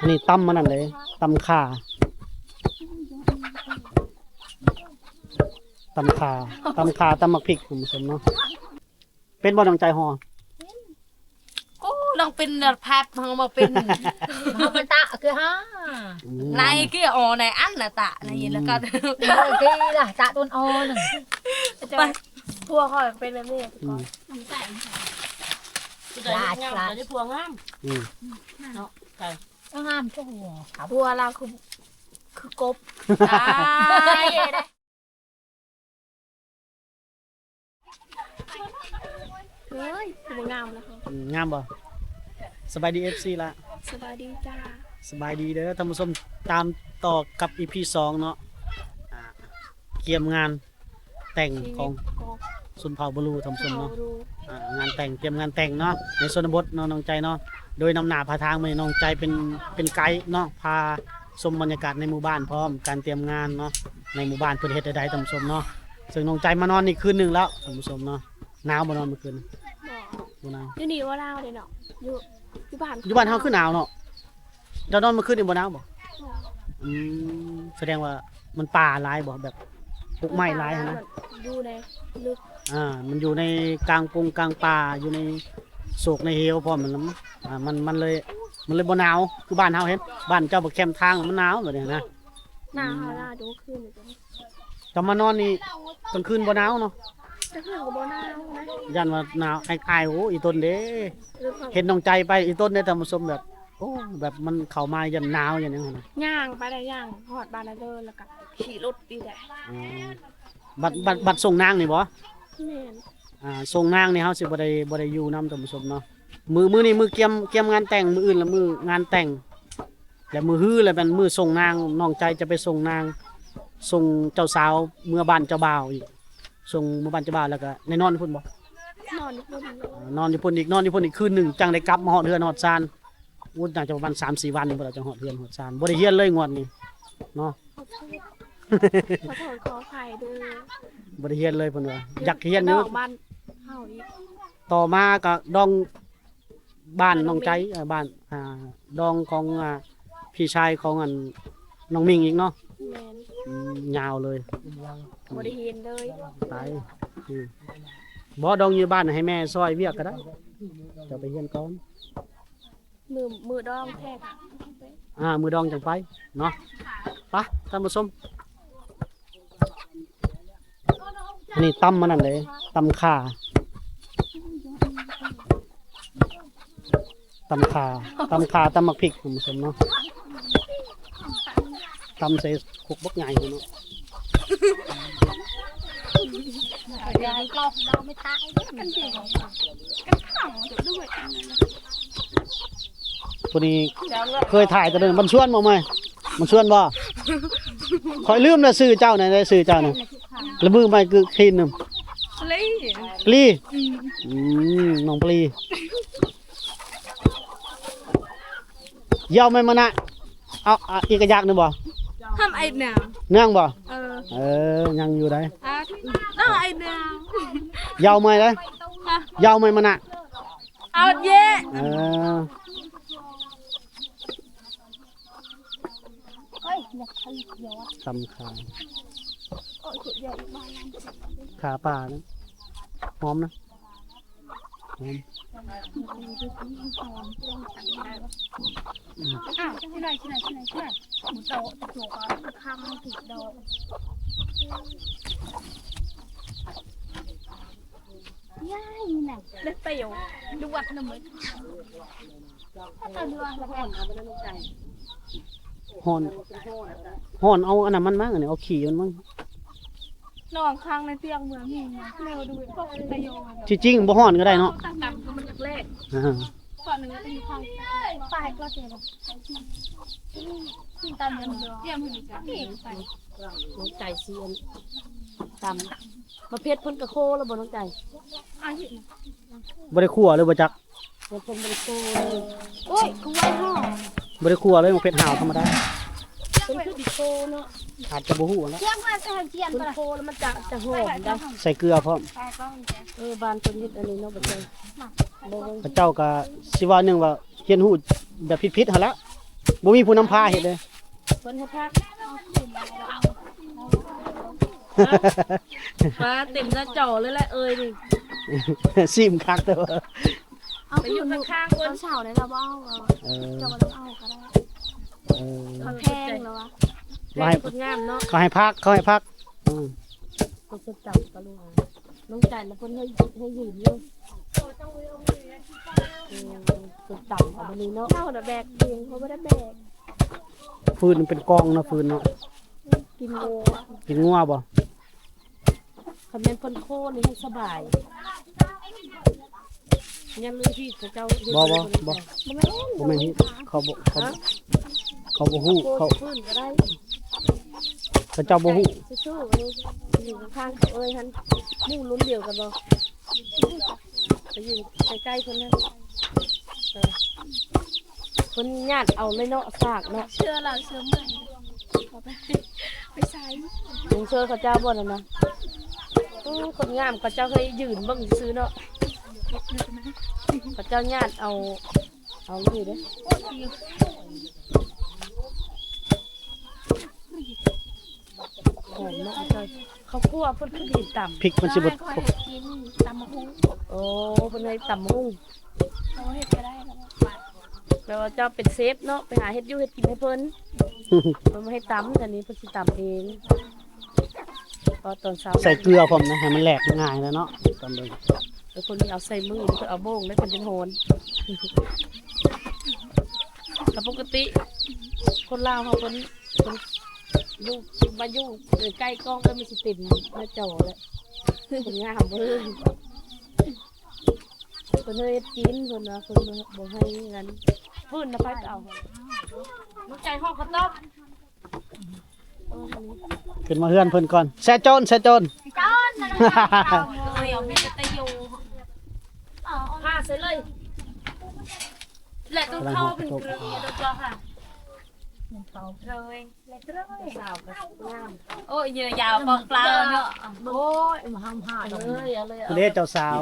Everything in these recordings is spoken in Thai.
อันนี้ตำมันนั่นเลยตำข่าตำข่าตำข่าตำมักพริกคุณผู้ชมเนาะเป็นบ่ดังใจหอโอ้ลองเป็นแบบแพบมันมาเป็นเขาไปตะคือฮะอืมนายกี่อ๋อนายอันน่ะตะนายแล้วก็เมื่อกี้ล่ะตะต้นอ่อนไปพัวเขาเป็นแบบนี้อืม ลาดลาดพวงงามอืมงามก็หัวครับพัวเราคือคือกบตายเฮ้ยสวยงามนะคะอืมงามบ่สบายดี FC ละ สบายดีจ้าสบายดีเด้อท่านผู้ชมตามต่อกับ EP 2 เนาะอ่าเกี่ยมงานแต่งของกบสุนเผ่าบลูท่านผู้ชมเขาเนาะดู อ่างานแต่งเตรียมงานแต่งเนาะในชนบทเนาะน้องใจเนาะโดยนำหน้าพาทางมาน้องใจเป็นเป็นไกด์เนาะพาชมบรรยากาศในหมู่บ้านพร้อมการเตรียมงานเนาะในหมู่บ้านเพื่อเฮ็ดใดๆท่านผู้ชมเนาะซึ่งน้องใจมานอนนี่คืนหนึงแล้วท่านผู้ชมเนาะหนาวบ่นอนเมื่อคืนบอกบ่หนาวอยู่นี่ว่าเราเลยเนาะอยู่อยู่บ้านอยู่บ้านเฮาคือหนาวเนาะเจ้านอนเมื่อคืนนี่บ่หนาวบ่อืมแสดงว่ามันป่าหลายบ่แบบ ปลูกไม้หลายหั้นนะดูในลึกอ่ามันอยู่ในกลางปงกลางป่าอยู่ในโศกในเฮวพร้อมมันแล้วมั้งอ่ามันมันเลยมันเลยบ่หนาวคือบ้านเฮาเห็นบ้านเจ้าบ่แคมทางมันหนาวแบบนี้นะหน้าเขาล่าดูขึ้นเลยจ้ะแต่มานอนนี่กลางคืนบ่หนาวเนาะจะขึ้นกับโบหนาวนะยันว่าหนาวไอ้ๆโอ้อีต้นเด้ลึกเขาเห็นน้องใจไปอีต้นได้แต่ผสมแบบโอ้แบบมันเข้ามายันหนาวอย่างนี้นะย่างไปได้ย่างหอดบานนาเดินแล้วก็ ขี่รถดีแหละอ๋อบัดบัดบัดส่งนางนี่บ่แม่นอ่าส่งนางนี่เฮาสิบ่ได้บ่ได้อยู่นำท่านผู้ชมเนาะมือมือนี่มือเกียมเกียมงานแต่งมืออื่นละมืองานแต่งแล้วมือฮื้อแล้วเป็นมือส่งนางน้องใจจะไปส่งนางส่งเจ้าสาวเมื่อบ้านเจ้าบ่าวอีกส่งเมื่อบ้านเจ้าบ่าวแล้วก็ในนอนอยู่พุ่นบ่ นอนอยู่บนเลยอ่านอนอยู่พุ่นอีกนอนอยู่พุ่นอีกคืนหนึ่งจังได้กลับมาฮอดเรือนฮอดซานวุ่นน่าจะประมาณ3-4วันนี่บ่ล่ะจะฮอดเรือนฮอดซานบ่ได้เฮียนเลยงวดนี้เนาะขอโทษ ขอโทษขออภัยด้วยบ่ได้เฮียนเลยเพิ่นว่าอยากเฮียนดอยู่อกบ้านเฮาอีกต่อมาก็ดองบ้านน้องใจเอ่อบ้านอ่าดองของอ่าพี่ชายของอันน้องมิงอีกเนาะแม่นอืมยาวเลยบ่ได้เห็นเลยตายอืมบ่ดองอยู่บ้านให้แม่ซอยเวียกก็ได้จะไปเฮียนก่อน มือมือดองแทกอ่า มือดองจังไป เนาะไปะท่านผู้ชม อันนี้ตำมันนั่นเลยตำข่าตำข่าตำข่าตำมักพริกผู้ชมเนาะตำใส่คุกบักใหญ่เนาะยายกรอบเราไม่ตายกันจริงตัวนี้เคยถ่ายแตัวนึงมันชวนบ่ไหมมันชวนบ่คอยลืมนะซื้อเจ้าไหนได้ซื้อเจ้าน่ะ แล้วมือไม่คือคลีนนึงเลยปลีอืมน้องปลีเยี่ยวไหม่มานะเอาเอาอีกกระยากหนึงบ่ทำไอ้หนาวเนื่องบ่เออเออยังอยู่ได้อะน้องไอ้หนาวเยาวไหมได้เยาวไหม่มานะเอาเย่เออเฮ้ยอยากทำเดี๋ยวอะตำขาโอ้ยขุดใหญ่บ้าน ขาป่านะหอมนะหอมอ้าวที่ไหนที่ไหนที่ไหนที่ไหนหมูโตตะโจกอะข้างมันติดดอกย่ายนี่น่ะเล็กไปอยู่ดูวัดน้ำมันถ้าเดือนละก่อนห่อนห่อนเอาอันนั้นมันมั้งอันนี้เอาขี่มันมั้ง นอนข้างในเตียงเมืองนี่แนวดูพวกตะโยงที่จริงบ่ห่อนก็ได้เนาะต่างๆคือมันจากแรกอ่าก่อนหนึ่งก็อยู่ข้างใต้ก็เจอแบบตามเดิมเตรียมหุ่นจ้ะนี่ใส่น้องใจเซียนตำประเภทเพิ่นกระโคแล้วบ่น้องใจอาหิบ่ได้คั่วเลยบ่จักเพิ่นเพิ่นบริโกเลยโอ้ยกูไว้ห่อบ่ได้คั่วเลยมันเผ็ดหาวธรรมดา เพิ่นคือดิโกเนาะอาจจะบ่ฮู้แล้วเที่ยงมาไปเที่ยงคุณก็ได้โคแล้วมันจะจะหอมได้ใส่เกลือพร้อมไปก็เออบานคนเฮ็ดอันนี้เนาะบ่ใจบ่พระเจ้าก็สิว่าหนึงว่าเฮียนฮู้แบบผิดๆหั่นละบ่มีผู้นำพาเฮ็ดเลยเพิ่นให้พักมาเต็มหน้าจอเลยแหละเอ้ยนี่ซิมคักเด้อเอาไปอยู่ข้างๆคเพิ่นนเสาเนี่ยเราเอาเออจะมาต้องเอาก็ได้ เออเขาแพงแล้ววะแม่คนงามเนาะเขาให้พักเขาให้พักอืมเพิ่นจะจับก็ลูกน้องใจแล้วเพิ่นให้ให้ยืนอยู่เออเพิ่นจับเอาไปนี่เนาะเท่าน่ะแบกเบียงเขาไม่ได้แบกฟืนมันเป็นกองเนาะฟืนเนาะกินโง่อะกินงัวบ่คันแม่นเพิ่นโคนี่ให้สบายยันเลยที่เขาเจ้าเฮ็ดบ่บ่ให้เพิ่นบ่ได้บ่แม่นที่เขาบ่เขาบ่ เขาบ่ฮู้โคเขา ฟื้นก็ได้เขาเจ้าบ่ฮู้สู้ๆอันนี้อยู่ข้างๆเขาเอ้ยฮันหมู่ลุ้นเดียวกันบ่ไปยืนใกล้ๆเพิ่นนั่นเออเพิ่นญาติเอาเลยเนาะซากเนาะเชื่อเราเชื่อใหม่เอาไปไปใส่ลุงเชื่อเขาเจ้าบ่นั่นนะอื้อคนงามเขาเจ้าเคยยืนเบิ่งซื้อเนาะเขาเจ้าญาติเอาเอาเลยเด้อหอม เนาะเขาเจ้าเขาคั่วเพิ่นคือดินต่ำพริกมันสิบ่ได้ค่อยให้กินตำมะฮุ้งโอ้เพิ่นให้ต่ำมุ่งเขาเฮ็ดก็ได้แล้วแปลว่าเจ้าเป็นเซฟเนาะไปหาเฮ็ดอยู่เฮ็ดกินให้เพิ่นเพิ่นบ่ให้ตำอันนี้เพิ่นสิตำเองพอตอนเช้าใส่เกลือพร้อมนะให้มันแหลกง่ายแล้วเนาะตามเบิ่งแล้วคนนี้เอาใส่มือเพิ่นเอาโบ่งแล้วเพิ่นจะโหนแต่ปกติ คนลาวเขาเพิ่นเพิ่น อยู่มาอยู่ใกล้กล้องก็มันสิติดหน้าจอแหละเพิ่นงามเบิ่งเพิ่นเฮ็ดกินเพิ่นว่าเพิ่นบ่ให้งั้นฟื้นนะไปก็เอาน้องใจห้องข้าวต้มเอออันนี้ขึ้นมาเฮือนเพิ่นก่อนแซ่โจนแซ่โจนจอนนะเอ้ยเอาแม่จะตะยูเอาผ้าเสร็จเลยและต้องเข้าเป็นเกลือตัวเจ้าค่ะ เลยเล็กเลยสาวกับงามโอ้ยเยอะยาวปองเปล่าเนาะโอ้ยมาห้ามหาเลยเอาเลยผู้เด้เจ้าสาว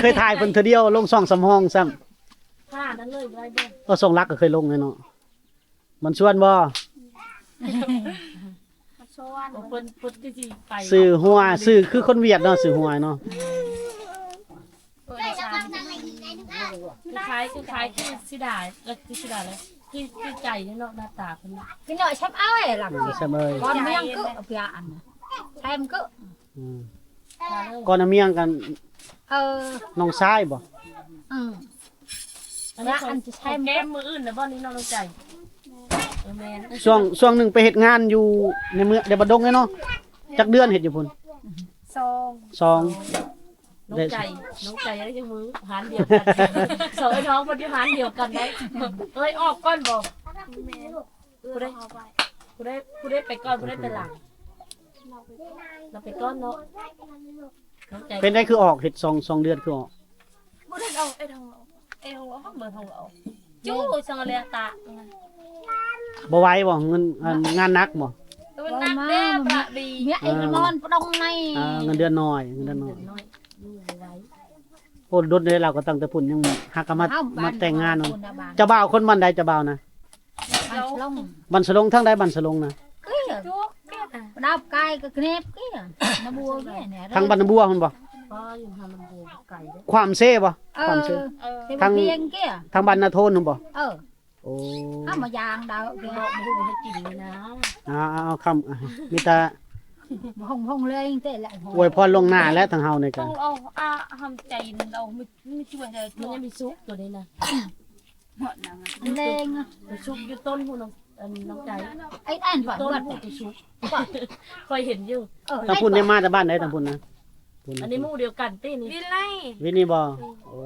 เคยถ่ายเพิ่นเทื่อเดียวลงช่องสำห้องซ้ำผ้านั้นเลยไรบ้างก็ส่งรักก็เคยลงเลยเนาะมันชวนบ่มาชวนเพิ่นเพิ่นที่สิไปซื้อหัวซื้อคือคนเวียดเนาะซื้อหัวเนาะเออดิฉันคล้ายๆคล้ายๆคือสิดาแล้วคือสิดาเลย คือคือใจเนาะหน้าตาเพิ่น cái nội sắp áo này làm ใช่เมย con miếng cứ ở phía ăn em cứ อืมมาเลยก่อนเอาเมียงกัน ờ น้องชายบ่ ừ อันนี้แล้วอัอันนจะจะใช้ใช้แก้มมืออื่นนะบ่นี้น้องใจเออแม่นช่วงช่วงหนึงไปเฮ็ดงานอยู่ในเมืองเดบดงเลยเนาะจักเดือนเฮ็ดอยู่พุ่นซองสอง น้องใจน้องใจได้ยังมือหานเดียวกันสองไอ้น้องเพิ่นอยู่หานเดียวกันได้เอ้ยออกก่อนบ่แม่กูได้เอาไปกูได้กูได้ไปก่อนกูได้ไปหลังเราไปก่อนเนาะน้องใจเป็นได้คือออกเฮ็ดสองสองเดือนคือออกบ่ได้เอาไอ้ทองเอาไอ้ทองเอาเบอร์ทองเอาจู้สังเลยตาบ่ไหวบ่เงินอันงานหนักบ่ตัวนักเด้ประบี miếng ấy cái non có đông này อ่าเงินเดือนน้อยเงินเดือนน้อยน้ อยดูไว้โอ้ดดเลยเราก็ตั้งแต่พุ่นยังหากนมา không มา bạn แต่งงานเนาะ con đã bạn เจ้าบ่าวคนบ้านใดเจ้าบ่าวนะ bạn lông บ้านสลงทั้งใดบ้านสลงนะ cái จู้เด้อ đáp cay cái nếp cái nó bua cái này ทางบ้านบัวพุ่นบ่ป้าอยู่ทางลำโพงไก่ได้ความเซ่บ่ความเซ่ ờ เออ cái Thằng- thằng riêng kia ทางบ้านนาโทนพุ่นบ่ ờ โอ้ nó mà vàng đào บอก kìa มาดูให้กินเลยนะเอาเอา เอาคำอะมีแต่ hồng hồng lên thế lại อวยพรลวงหน้าและทางเฮาในต้กัอนงเอาอาทำใจเราไม่ไม่ช่วยเลยมันตัวยังมีซุปตัวนี้นะหมดนะ lên มีซุปอยู่ต้นหูน้องอันน้องใจ ấy ăn phải ต้น vật หูตัวซุปคอยเห็นอยู่ ở ทางพุ่นได้มาแต่บ้านใดทางพุ่นนะพุ่นอันนี้หมู่เดียวกันตี้นี่วิไลวินี่บ่โอ้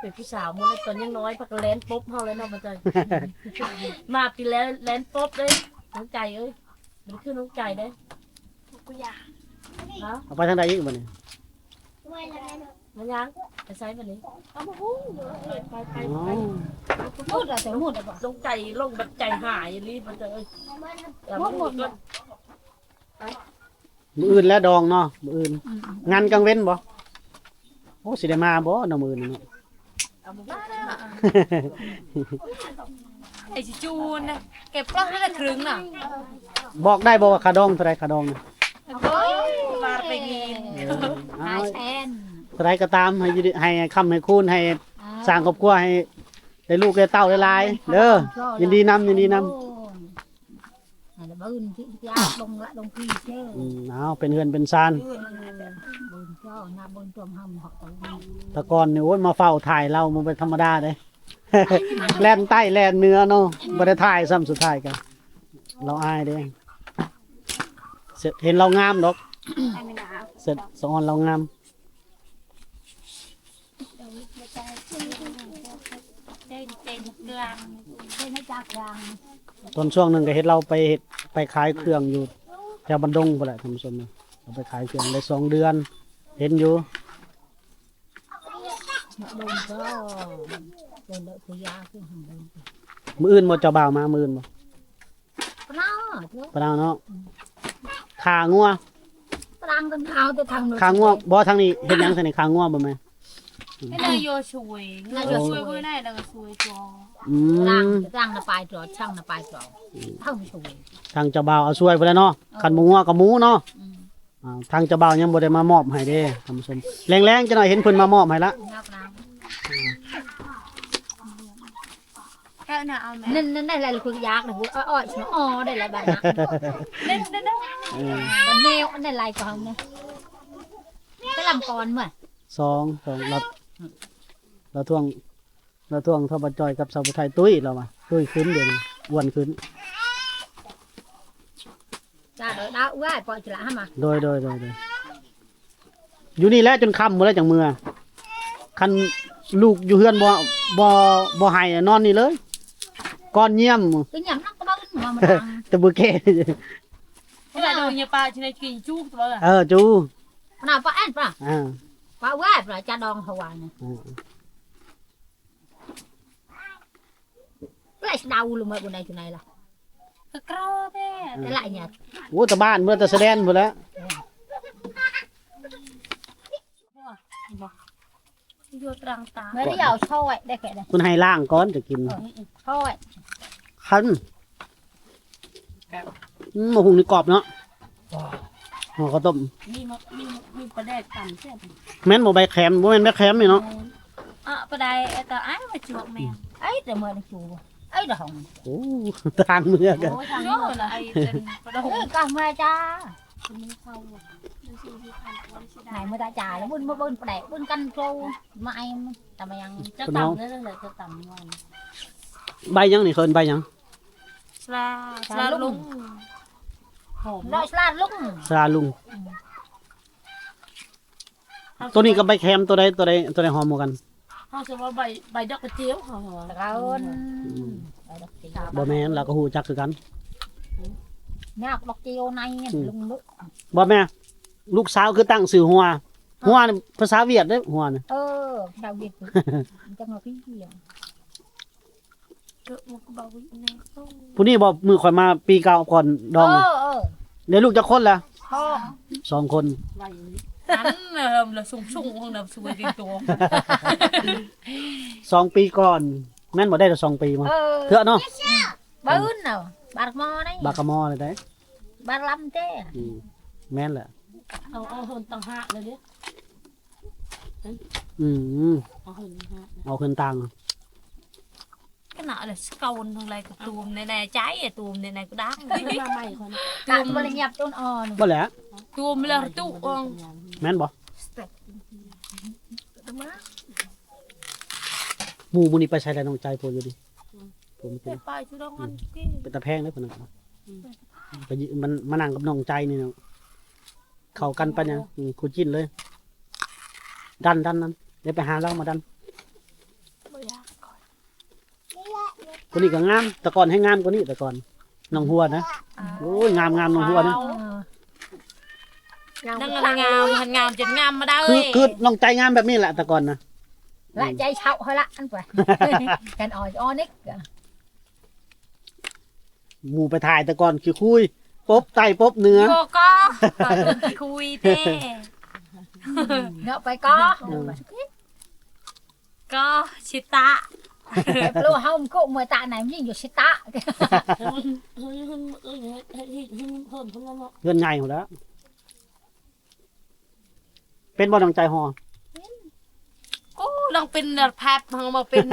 เป็นผู้สาวมันตอนยังน้อยพักแลนปุ๊บเฮาเลยเนาะมาใจ มาปีแล้วแลนปุ๊บเลยน้องใจเอ้ยมันคือน้องใจได้ กูอยากฮะเอาไปทางใดอีกบ่นี่มันยังไปไปใช้ไปเลยเอามาหุ้งไปไปอ๋อพูดอะไรแต่พูดอะไรลงใจลงแบบใจหายรีบมาเจอแต่หมดหมดหมดมืออื่นแล้วดองเนาะมืออื่น งานกลางเว้นบ่โอ้สิได้มาบ่เนาะมื้อนี้เนาะ เอามาบ้านะไอ้จิจูนนะเก็บกล้องได้ละครึ่งน่ะบอกได้บ่ว่าค่าดองเท่าไรค่าดองน่ะ โอ้ยมาไปกินเอาหายแทนเท่าไรก็ตามให้อยู่ดีให้คำให้คูณให้สร้างครอบครัวให้ได้ลูกได้เต้าได้หลายเด้อยินดีนำยินดีนำ là bươn chị cha đông lại đông phi chứ อืมเอาเป็นเฮือนเป็นซาน bươn cho na bươn trộm hầm họ tự แตะกอนเนี่ยโอ้ยมาเฝ้าถ่ายเรามันเป็นธรรมดาเด้ แล่นใต้แล่นเหนื้อเนาะบ่ได้ถ่ายซ้ำสุดท้ายกันเราอายเด้ เสร็จเห็นเรางามดอกไอ้ไม่หนาวเสร็จสอนเรางามเต้นเต้นกลาง thế nó chặt rằng ตอนช่วงหนึ่งก็เห็นเราไปเฮ็ดไปขายเครื่องอยู่แถวบันดงพุ่นแหละท่านผู้ชมเราไปขายเครื่องได้สองเดือน เห็นอยู่ đông cho rồi đợi thời gian cái hầm đông มืออื่นบ่เจ้าบ่าวมามืออื่นบ่ nó chứ ปะนาวเนาะ ขางัว nó đang tân thao tôi thằng ขางัวบ่ทางนี้เฮ็ดหยังซั่นนี่ขางัวบ่แม่ไอ้นายโยช่วยนายโยช่วยไว้ได้แล้วก็ช่วยจออืม đang đang là bài trò chăng là bài trò không sủi ทางเจ้าบ่าวเอาช่วยไปแล้วเนาะคันบ่งัวกับหมูเนาะอ่าทางเจ้าบ่าวยังบ่ได้มามอบให้เด้ท่านผู้ชมแรงๆจังหน่อยเห็นเพิ่นมามอบให้ละ nhóc nào แค่น่ะเอาแม่ nên nên đây là cuộc giác là oi oi nó o đây là bạn nặng เล่นได้ได้เออ còn neo này lại còn này cái làm còn mà สองสองเราเราท่วงเราท่วงทบจอยกับสาวผู้ไทยตุ้ยเรามาตุ้ยขึ้นเดี๋ยวนี้อ้วนขึ้น ra đợi đau quá coi chỉ là hả mà โดยโดยโดยโดยอยู่นี่แหล้วจนค่ำหมดแล้วจังเมื่อคันลูกอยู่เฮือนบ่บ่บ่ให้อะนอนนี่เลย ก้อนเยี่ยม cái nhầm nó có bao nhiêu mà mà đang ตะบุเกไอ้นายโดนยาปลาชินายกินจุกตัวละเออจู nào có ăn phải อ่า quá quá rồi cha đòn hầu này อ่า lại đau luôn mà bữa này chỗ này là กระกรอแท้ cái lại nhà โอ้แตะบ้านเมื่อแตะแส ดงหมดแล้วโยตรังตา mới đi vào sâu vậy đây kệ đây คุณให้ล่างก่อนจะกิน sâu vậy คันอืมหมหุงนี่กรอบเนาะห่อข้าวต้มมีมมีมีปลาแดกต่ำใช่ไหมแม่นบ่ใบแคมบ่แม่นใบแคมนี่เนาะอะปลาได้แต่อ้ายมาจวกแม่ ấy rồi mời nó chùa ấy là hồng โอ้ทางเมื่อกันโอ้ยทางนี้ละไอ้เป็นปลาดง ấy cả mẹ cha มันเข้าอะดูสิที่พันตัวสิได้ này mới ta trả nó bưng bưng đẹp bưng canh trâu mà em tao mày ăn จะต่ำได้เลยจะต่ำงอนใบหยังนี่เคินใบหยัง สลาสลาลุงหอม rồi salad lúc สลาลุง ตัวนี้กับใบแคมตัวใดตัวใดตัวใดหอมกว่ากันเขาจะว่าใบใบดอกกระเจียวหอม cảm ơn บ่แม่นเราก็ฮู้จักคือกัน nhạc đọc chiều nay Ừ. lung nước บ่แม่ ลูกสาวคือตั้งชื่อหัว หัวนี่ภาษาเวียดเด้อหัวนี่ ơ sao việt chẳng là cái gì à เกิดมันก็บอกว่าแน่ต้องผู้นี้บ่มือข่อยมาปีเก่าก่อนดอง ơ ơ เดี๋ยวลูกจะคนละ không สองคนใบนั้นเออละสุ่งสุ่งของเราสวยดีตัวสองปีก่อน แม่นบ่ได้แต่สองปีมา ơ เถอะเนาะ bún nào bạc mò đấy บากกะมอเลยได้ bạc lâm thế อืมแม่นแหละเอาเอาเฮินต่างหากเลยดิอืมเอาเฮินต่างหากเอาคืนตังค์ cái nọ là câu thằng này cái tuồng này này trái à tuồng này này có đáng มาใหม่คน tạm mà là nhập trong on บ่แหละ tuồng là tụ ông แม่นบ่หมู่มื้อนี้ไปใช้ได้น้องใจโพอยู่ดิผมเป็น cái bài chú đâu ăn cái เป็นตะแพงได้ปะนะ ไปยืมันมานั่งกับน้องใจนี่เนาะเข้ากันปะเนี่ยอืมคูจิ้นเลย ดันดันนั้นเดี๋ยวไปหาเรามาดันคนนี้ก็งามแต่ก่อนให้งามกว่านี้แต่ก่อนน้องหัวนะโอ้ยงามงามน้องหัวนะ Ngào đang cái là tăng ngào hành ngào chật ngam mà đau คือ ơi คือน้องใจงามแบบนี้แหละแต่ก่อนนะ lại chạy sạo hơi lạ ăn phải cái ỏi onic หมู่ไปถ่ายแต่ก่อนคือคุยปบไตปบเนื้อโกโก้คุยเต้เนาะไปก็ก็ชิตะแบบลูกเฮากูเมื่อตาไหนมัยิ่งอยู่ชิตะเงินใหญ่หมดแล้วเป็นบ่ดังใจหอ ลองเป็นแบบภาพของมาเป็น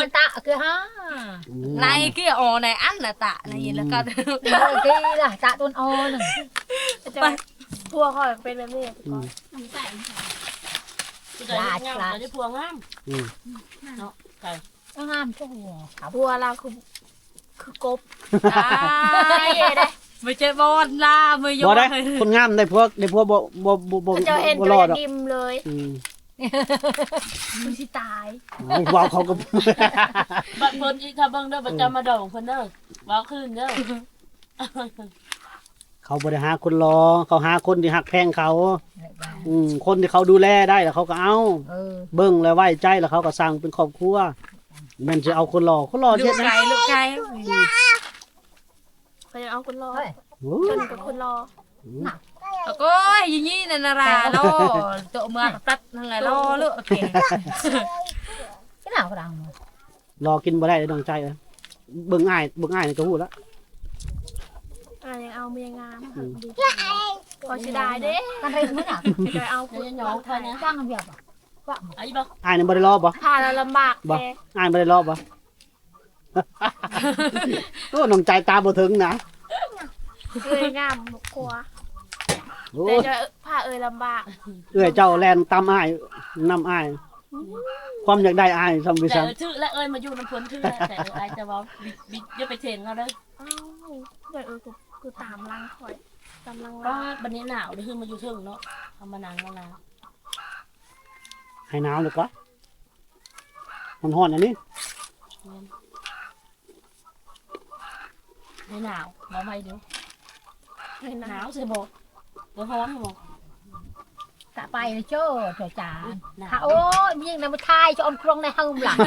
มันตะคือฮะในกี้ออ๋อนอันน่ะตะในายแล้วก็ตดีล่ะตะต้นอ๋อหนึ่งพวกเขาเป็นแบบนี้ก่อนน้ำใสลาดลาดพวงงามเนาะไก่งามพวกหัวหัวเราคือคือกบตายเลยไม่ใช่บอลล่าไม่ยอมคนงามได้พวกได้พวกบ่บ่บ่บ่รอดหรอกจะเห็นตัวดิมเลย มคุณสิตายเอาว้าวเขาก็ บัดเพิ่นอีกถ้าเบิ่งเด้อบัดจะมาดองเพิ่นเด้อว้าวขึ้นเด้อเขาบ่ได้หาคนรอ เขาหาคนที่หักแพงเขา lại bà อืมคนที่เขาดูแลได้แล้วเขาก็เอา ừ เบิ่งแล้วไว้ใจแล้วเขาก็สร้างเป็นครอบครัวแม่นจะเอาคนรอคนรอลูเฮ็กดนะไก่ลูกไก่เขาจะเอาคนรอ thôi โอ้จยนกับคนรอ ก็ยี่ยี่นันนาราโลตัวเมืองตัดทั้งไงโลลูกโอเค cái nào cái đằng รอกินบ่ได้เลยดวงใจเอ้ยเบิ่งอ้ายเบิ่งอ้ายนี่ก็ฮู้แล้วอ่ายังเอาเมียงามอืมพอสิได้เด้ con thấy mới nào จะเอาคนรอเท่านั้น đang làm việc à ไอ้บ่อ้ายนี่บ่ได้รอบ่พาเราลำบากบ่แกอ้ายบ่ได้รอบ่โอ้น้องใจตาบ่ถึงนะเอ้ยงามบ่กลัวโอ้ แต่ยจะพาเอ้ยลำบากเอื้อยเจ้าแลนตามอ้ายนำอ้าย ความอยากได้อ้ายซำบิแต่ซังเออชื่อและเอ้ยมาอยู่น้ำเพ้นชื่อแหละแต่เออไอ้จะเว่าบิดบิดอย่าไปเถียงเขาเด้ออ้าวเดี๋ยวเออกูกูตามลังคอยตามลังก็บันนี้หนาวเดี๋ยวขึ้นมาอยู่เทิงเนาะทำมานานแล้วนะให้หนาวดีกว่ามันฮ้อนอันนี้ไม่หนาวมาไม่ดูไม่หนาวใช่บอก บ่ฮ้อนบ่กะไปนะโจ้เถอะจานค่ะ โอ้ยมีอย่างนะมาทายจะอมครองในห้องหลัง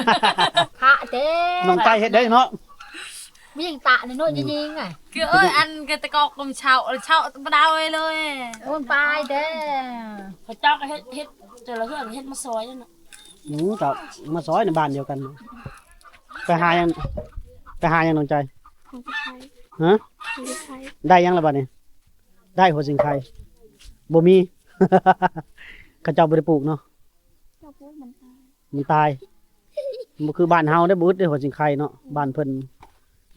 ค่ะเด้น้องไตเห็ดได้เนาะมีอย่างตะในนู่นยิงอะคือเอ้ยอันกตะกอกลมเฉาเฉาบดาวเลยโอนไปเด้เขาเจ้าก็เห็ดเห็ดเจอละเฮือนเห็ดมาซอยนั่นน่ะมกับมาซอยในบ้านเดียวกัน ไปหายังไปหายังน้องใจฮะได้ยังละบัดนี้ได้หัวสิงไค บ่มี เขาเจ้าบ่ได้ปลูกเนาะเราพูดมันตายมันตายมันคือบ้านเฮาได้บุดได้หัวสิงไข่เนาะบ้านเพิ่น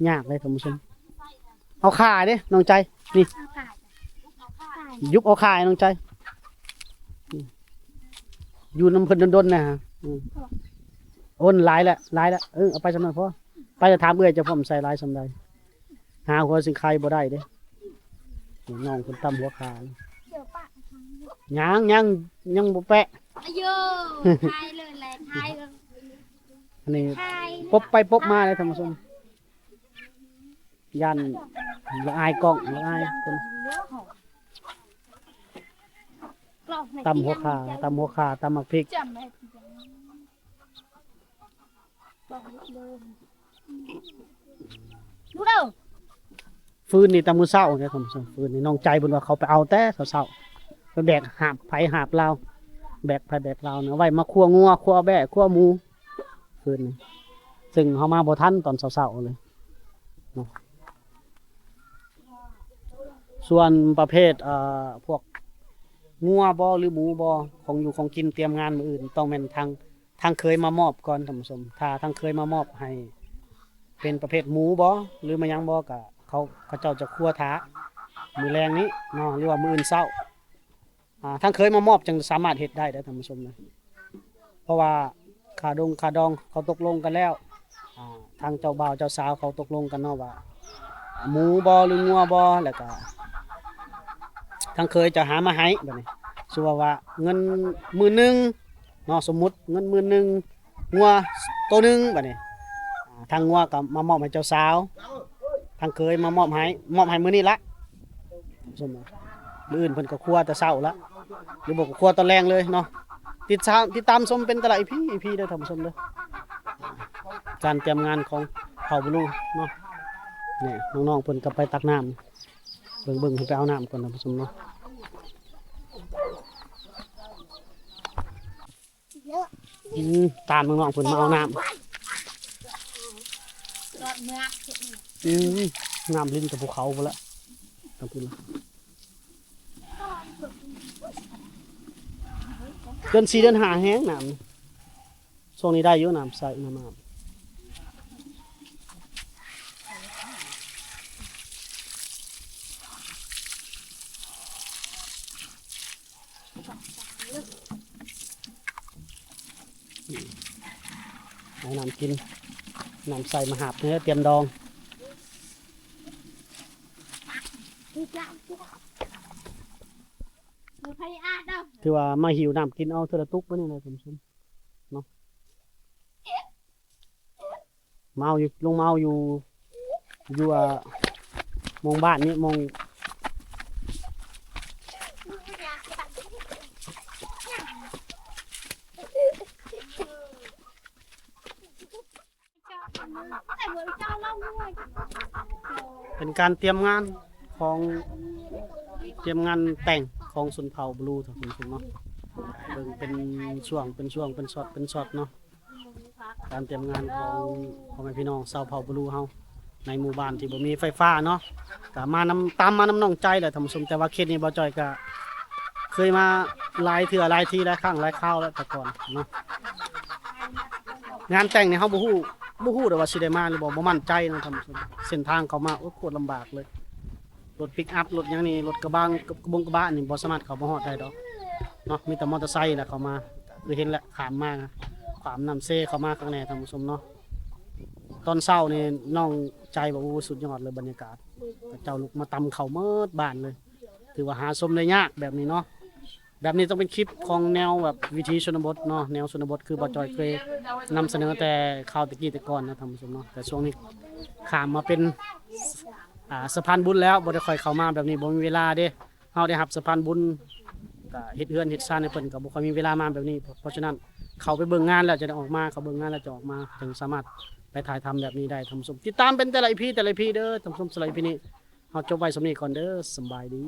ยากเลยท่านผู้ชมเอาข่ายเด้น้องใจนี่เอาขายเอาขายยุบเอาข่ายน้องใจอยู่น้ำเพิ่นดนๆนะฮะอืมโอนหลายล้วหลายล้วเออเอาไปสำนักพ่อไปจะถามเอื้อยจะพ่อมใส่หลายสำใดหาหัวสิงไข่บ่ได้เด้น้องเพิ่นตำหัวขาเดี๋ย ยังยังยังบ่แปะอายุทายเลยแหละทายเลยอันนี้ทายปบไปปบมาเลยท่านผู้ชมยันละอายกล้องละอายเพิ่นกรอกในตำหัวขาตำหัวขาตำหมักพริกจำไม่ได้ดูเด้อฟืนนี่ตำมือเศร้าเนี่ยท่านผู้ชมฟืนนี่น้องใจเพิ่นว่าเขาไปเอาแต่เศร้าๆ ไปแบกหาบไผหาบลาแบกไผแบกลาเนาะไว้มาคั่วงัวคั่วแบะคั่วหมูฟืนนี่ซึ่งเฮามาบ่ทันตอนเช้าๆเลยเนาะส่วนประเภทเอ่อพวกงัวบ่หรือหมูบ่ของอยู่ของกินเตรียมงานมืออื่น ต้องแม่นทางทางเคยมามอบก่อนท่านผู้ชมถ้าทางเคยมามอบให้ เป็นประเภทหมูบ่หรือมายังบ่ก็เขาเขาเจ้าจะคั่วท้ามือแรงนี้เนาะหรือว่ามืออื่นเช้าอ่า ทางเคยมามอบจึงสามารถเฮ็ดได้ได้ท่านผู้ชมนะเพราะว่าค่าดงค่าดองเขาตกลงกันแล้วทางเจ้าบ่าวเจ้าสาวเขาตกลงกันเนาะว่าหมูบ่หรืองัวบ่แล้วก็ทางเคยจะหามาให้แบัดนี้สมมติว่าเงินมื่นหนึ่งเนาะสมมุติเงินมื่นหนึ่งงัวตัวหนึ่งแบัดนี้ทางงัวก็มามอบให้เจ้าสาวทางเคยมามอบให้มอบให้มื้อนี้ละสมมติ มื้ออื่นเพิ่นก็ครัวแต่เช้าละหรือบอกก็ครัวตอนแรงเลยเนาะติดตามติดตามชมเป็นแต่ละ EP EP เด้อท่านผู้ชมเด้อการเตรียมงานของเผ่าบลูเนาะเนี่ยน้องๆเพิ่นก็ไปตักน้ำเบิ่งๆเพิ่นไปเอาน้ำก่อนท่านผู้ชมเนาะอะอืมตามน้องๆเพิ่นมาเอาน้รอดเมือกำอืมน้ำลิ้นกับภูเขาไปละต้องพูดละเดือนสี่เดือนหาแห้งน้ำช่วงนี้ได้อยู่น้ำใส่น้ำอาบเอาน้ำกินน้ำใส่มาหาบเนื้อเตรียมดอง อีกแล้วมือพยาธิเด้อ ถือว่ามาหิวน้ำกินเอาเทอละตุกไว้นี่เลยผมชมเนาะเมาอยู่ลงเมาอยู่อยู่อ่ามองบ้านนี่มองเป็นการเตรียมงานของเตรียมงานแต่ง ของสุนเผ่าบลูท่านผู้ชมเนาะเบิ่งเป็นช่วงเป็นช่วงเป็นช็อตเป็นช็อตเนาะการเตรียมงานของพ่อแม่พี่น้องชาวเผ่าบลูเฮาในหมู่บ้านที่บ่มีไฟฟ้าเนาะก็มานำตามมานำน้องใจแหละท่านผู้ชมแต่ว่าเคสนี้บ่จอยก็เคยมาหลายเทื่อหลายทีหลายครั้งหลายคราวแล้วแต่ก่อนเนาะงานแต่งเนี่ยเฮาบ่ฮู้บ่ฮู้แต่ว่าสิได้มาหรือบ่บ่มั่นใจเนาะท่านผู้ชมเส้นทางเขามาโอ้โคตรลำบากเลย รถปิกอัพรถหยังนี่รถกระบะกระบงกระบะนี่บ่สามารถเข้ามาฮอดได้ดอกเนาะมีแต่มอเตอร์ไซค์แหละเข้ามาคือเห็นแหละขามมาขามนำเซเข้ามาข้างในท่านผู้ชมเนาะตอนเช้านี่น้องใจบอกโอ้สุดยอดเลยบรรยากาศเจ้าลุกมาตำเขาเมิดบ้านเลย ถือว่าหาชมได้ยากแบบนี้เนาะแบบนี้ต้องเป็นคลิปของแนวแบบวิถีชนบทเนาะแนวชนบทคือบ่จอยเคยนำเสนอแต่ข่าวตะกี้แต่ก่อนนะท่านผู้ชมเนาะแต่ช่วงนี้ขามมาเป็น อ่าสะพานบุญแล้วบ่ได้ค่อยเข้ามาแบบนี้บ่มีเวลาเด้เฮาได้รับสะพานบุญก็เฮ็ดเฮือนเฮ็ดซ่านให้เพิ่นก็บ่ค่อยมีเวลามาแบบนี้ เพราะฉะนั้นเขาไปเบิ่งงานแล้วจะได้ออกมาเขาเบิ่งงานแล้วจะออกมาถึงสามารถไปถ่ายทำแบบนี้ได้ทำสมติดตามเป็นแต่ละ EP แต่ละ EP เด้อทำสมสไลด์พี่นี้เฮาจบไว้สมนี้ก่อนเด้อสบายดี